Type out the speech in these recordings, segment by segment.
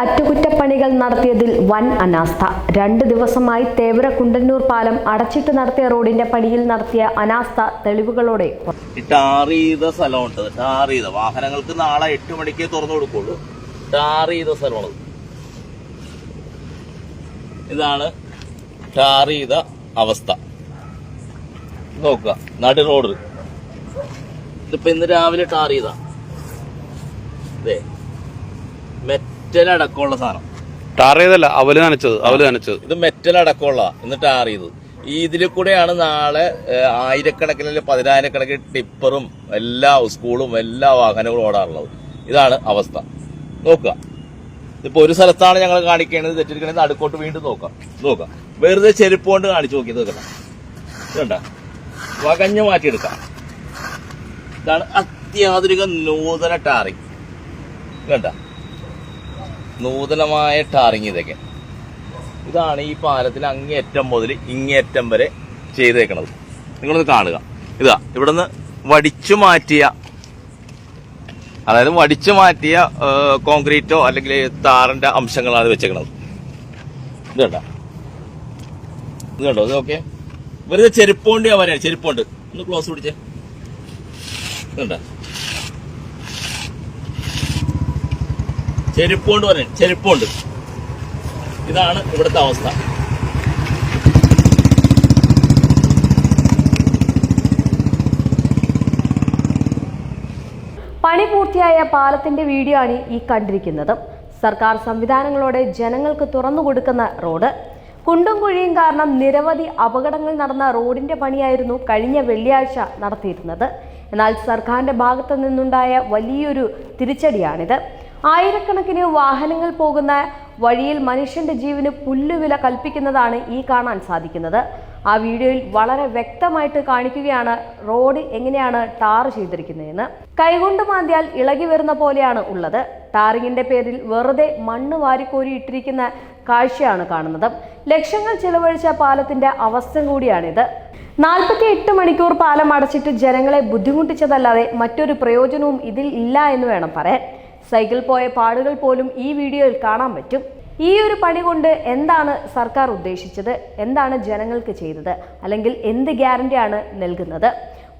അറ്റകുറ്റപ്പണികൾ നടത്തിയതിൽ വൻ അനാസ്ഥ. രണ്ട് ദിവസമായി തേവര കുണ്ടന്നൂർ പാലം അടച്ചിട്ട് നടത്തിയ റോഡിന്റെ പണിയിൽ നടത്തിയ അനാസ്ഥ തെളിവുകളോടെ വാഹനങ്ങൾക്ക് നാളെ എട്ട് മണിക്ക് തുറന്നു കൊടുക്കുള്ളൂ. സ്ഥലമാണ് ഇതാണ് അവസ്ഥ. നോക്കുക. നടു റോഡ്. ഇതിപ്പോ ഇന്ന് രാവിലെ ടാർ ചെയ്ത മെറ്റൽ അടക്കമുള്ള സാധനം. ടാർ ചെയ്തല്ല അവൽ നനച്ചത് അവൽ നനച്ചത്. ഇത് മെറ്റൽ അടക്കമുള്ള ഇന്ന് ടാർ ചെയ്തത് ഈ ഇതിൽ കൂടെയാണ് നാളെ ആയിരക്കണക്കിന് അല്ലെങ്കിൽ പതിനായിരക്കണക്കിന് ടിപ്പറും എല്ലാ സ്കൂളും എല്ലാ വാഹനങ്ങളും ഓടാറുള്ളത്. ഇതാണ് അവസ്ഥ. നോക്കുക. ഇപ്പൊ ഒരു സ്ഥലത്താണ് ഞങ്ങൾ കാണിക്കേണ്ടത് തെറ്റിരിക്കണത് അടുക്കോട്ട് വീണ്ടും നോക്കാം. നോക്കാം വെറുതെ ചെരുപ്പ് കൊണ്ട് കാണിച്ചു നോക്കി നോക്കണം ഇതുണ്ട വകഞ്ഞ് മാറ്റിയെടുക്കാം. ഇതാണ് അത്യാധുനിക നൂതന ടാറിങ്. കണ്ട? നൂതനമായ ടാറിങ് ഇതാണ് ഈ പാലത്തിൽ അങ്ങേയറ്റം മുതൽ ഇങ്ങേയറ്റം വരെ ചെയ്തേക്കണത്. നിങ്ങളൊന്ന് കാണുക. ഇതാ ഇവിടുന്ന് വടിച്ചു മാറ്റിയ അതായത് വടിച്ചു മാറ്റിയ കോൺക്രീറ്റോ അല്ലെങ്കിൽ താറിന്റെ അംശങ്ങളാണ് വെച്ചേക്കണത്. ഇത് കണ്ടോ? ഇത് കണ്ടോ? ഇത് ഓക്കെ വെറുതെ ചെരുപ്പോണ്ട് വരെയാണ് ചെരുപ്പോണ്ട്. ഒന്ന് ക്ലോസ് പിടിച്ചേ. ഇതുണ്ടോ ചെരുപ്പുകൊണ്ട് പറയാൻ ചെരുപ്പുണ്ട് ഇതാണ് ഇവിടുത്തെ അവസ്ഥ. പണി പൂർത്തിയായ പാലത്തിന്റെ വീഡിയോ ആണ് ഈ കണ്ടിരിക്കുന്നത്. സർക്കാർ സംവിധാനങ്ങളോടെ ജനങ്ങൾക്ക് തുറന്നു കൊടുക്കുന്ന റോഡ്. കുണ്ടും കുഴിയും കാരണം നിരവധി അപകടങ്ങൾ നടന്ന റോഡിന്റെ പണിയായിരുന്നു കഴിഞ്ഞ വെള്ളിയാഴ്ച നടത്തിയിരുന്നത്. എന്നാൽ സർക്കാരിന്റെ ഭാഗത്തു നിന്നുണ്ടായ വലിയൊരു തിരിച്ചടിയാണിത്. ആയിരക്കണക്കിന് വാഹനങ്ങൾ പോകുന്ന വഴിയിൽ മനുഷ്യന്റെ ജീവന് പുല്ലുവില കൽപ്പിക്കുന്നതാണ് ഈ കാണാൻ സാധിക്കുന്നത്. ആ വീഡിയോയിൽ വളരെ വ്യക്തമായിട്ട് കാണിക്കുകയാണ് റോഡ് എങ്ങനെയാണ് ടാർ ചെയ്തിരിക്കുന്നതെന്ന്. കൈകൊണ്ട് മാന്തിയാൽ ഇളകി വരുന്ന പോലെയാണ് ഉള്ളത്. ടാറിങ്ങിന്റെ പേരിൽ വെറുതെ മണ്ണ് വാരിക്കോരി ഇട്ടിരിക്കുന്ന കാഴ്ചയാണ് കാണുന്നത്. ലക്ഷങ്ങൾ ചിലവഴിച്ച പാലത്തിന്റെ അവസ്ഥ കൂടിയാണിത്. നാൽപ്പത്തി എട്ട് മണിക്കൂർ പാലം അടച്ചിട്ട് ജനങ്ങളെ ബുദ്ധിമുട്ടിച്ചതല്ലാതെ മറ്റൊരു പ്രയോജനവും ഇതിൽ ഇല്ല എന്ന് വേണം പറയാൻ. സൈക്കിൾ പോയ പാടുകൾ പോലും ഈ വീഡിയോയിൽ കാണാൻ പറ്റും. ഈ ഒരു പണി കൊണ്ട് എന്താണ് സർക്കാർ ഉദ്ദേശിച്ചത്? എന്താണ് ജനങ്ങൾക്ക് ചെയ്തത്? അല്ലെങ്കിൽ എന്ത് ഗ്യാരണ്ടിയാണ് നൽകുന്നത്?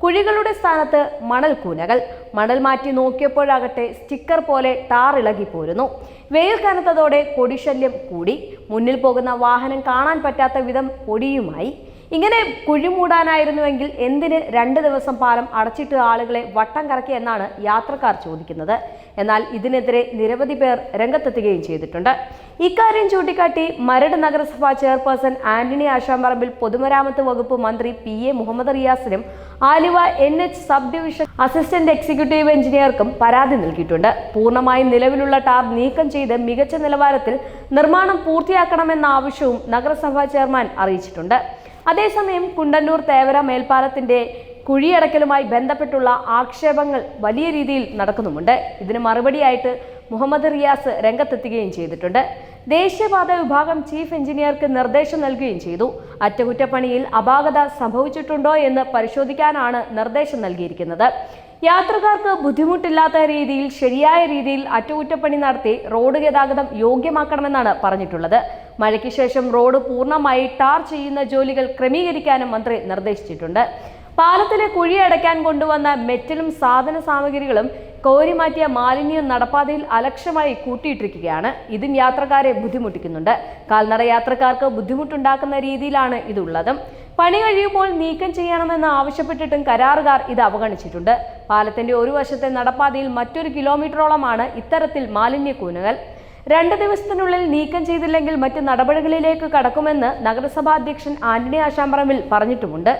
കുഴികളുടെ സ്ഥാനത്ത് മണൽ കൂനകൾ. മണൽ മാറ്റി നോക്കിയപ്പോഴാകട്ടെ സ്റ്റിക്കർ പോലെ ഇളകി പോരുന്നു. വെയിൽ കനത്തതോടെ പൊടിശല്യം കൂടി. മുന്നിൽ പോകുന്ന വാഹനം കാണാൻ പറ്റാത്ത വിധം പൊടിയുമായി. ഇങ്ങനെ കുഴിമൂടാനായിരുന്നുവെങ്കിൽ എന്തിന് രണ്ട് ദിവസം പാലം അടച്ചിട്ട് ആളുകളെ വട്ടം കറക്കി എന്നാണ് യാത്രക്കാർ ചോദിക്കുന്നത്. എന്നാൽ ഇതിനെതിരെ നിരവധി പേർ രംഗത്തെത്തുകയും ചെയ്തിട്ടുണ്ട്. ഇക്കാര്യം ചൂണ്ടിക്കാട്ടി മരട് നഗരസഭാ ചെയർപേഴ്സൺ ആന്റണി ആശാമ്പറമ്പിൽ പൊതുമരാമത്ത് വകുപ്പ് മന്ത്രി P A Muhammad റിയാസിനും Aluva N H sub division assistant executive എഞ്ചിനീയർക്കും പരാതി നൽകിയിട്ടുണ്ട്. പൂർണമായും നിലവിലുള്ള ടാബ് നീക്കം ചെയ്ത് മികച്ച നിലവാരത്തിൽ നിർമ്മാണം പൂർത്തിയാക്കണമെന്ന ആവശ്യവും നഗരസഭാ ചെയർമാൻ അറിയിച്ചിട്ടുണ്ട്. അതേസമയം കുണ്ടന്നൂർ തേവര മേൽപ്പാലത്തിന്റെ കുഴിയടക്കലുമായി ബന്ധപ്പെട്ടുള്ള ആക്ഷേപങ്ങൾ വലിയ രീതിയിൽ നടക്കുന്നുമുണ്ട്. ഇതിന് മറുപടിയായിട്ട് മുഹമ്മദ് റിയാസ് രംഗത്തെത്തുകയും ചെയ്തിട്ടുണ്ട്. ദേശീയപാത വിഭാഗം ചീഫ് എഞ്ചിനീയർക്ക് നിർദ്ദേശം നൽകുകയും ചെയ്തു. അറ്റകുറ്റപ്പണിയിൽ അപാകത സംഭവിച്ചിട്ടുണ്ടോ എന്ന് പരിശോധിക്കാനാണ് നിർദ്ദേശം നൽകിയിരിക്കുന്നത്. യാത്രക്കാർക്ക് ബുദ്ധിമുട്ടില്ലാത്ത രീതിയിൽ ശരിയായ രീതിയിൽ അറ്റകുറ്റപ്പണി നടത്തി റോഡ് ഗതാഗതം യോഗ്യമാക്കണമെന്നാണ് പറഞ്ഞിട്ടുള്ളത്. മഴയ്ക്ക് ശേഷം റോഡ് പൂർണമായി ടാർ ചെയ്യുന്ന ജോലികൾ ക്രമീകരിക്കാനും മന്ത്രി നിർദ്ദേശിച്ചിട്ടുണ്ട്. പാലത്തിലെ കുഴി അടയ്ക്കാൻ കൊണ്ടുവന്ന മെറ്റലും സാധന സാമഗ്രികളും കോരിമാറ്റിയ മാലിന്യം നടപ്പാതയിൽ അലക്ഷ്യമായി കൂട്ടിയിട്ടിരിക്കുകയാണ്. ഇതും യാത്രക്കാരെ ബുദ്ധിമുട്ടിക്കുന്നുണ്ട്. കാൽനട യാത്രക്കാർക്ക് ബുദ്ധിമുട്ടുണ്ടാക്കുന്ന രീതിയിലാണ് ഇതുള്ളത്. പണി കഴിയുമ്പോൾ നീക്കം ചെയ്യണമെന്ന് ആവശ്യപ്പെട്ടിട്ടും കരാറുകാർ ഇത് അവഗണിച്ചിട്ടുണ്ട്. പാലത്തിന്റെ ഒരു വശത്തെ നടപ്പാതയിൽ മറ്റൊരു കിലോമീറ്ററോളമാണ് ഇത്തരത്തിൽ മാലിന്യക്കൂനകൾ. കൂനുകൾ രണ്ട് ദിവസത്തിനുള്ളിൽ നീക്കം ചെയ്തില്ലെങ്കിൽ മറ്റ് നടപടികളിലേക്ക് കടക്കുമെന്ന് നഗരസഭാ അധ്യക്ഷൻ ആന്റണി ആശാമ്പറമ്പിൽ പറഞ്ഞിട്ടുമുണ്ട്.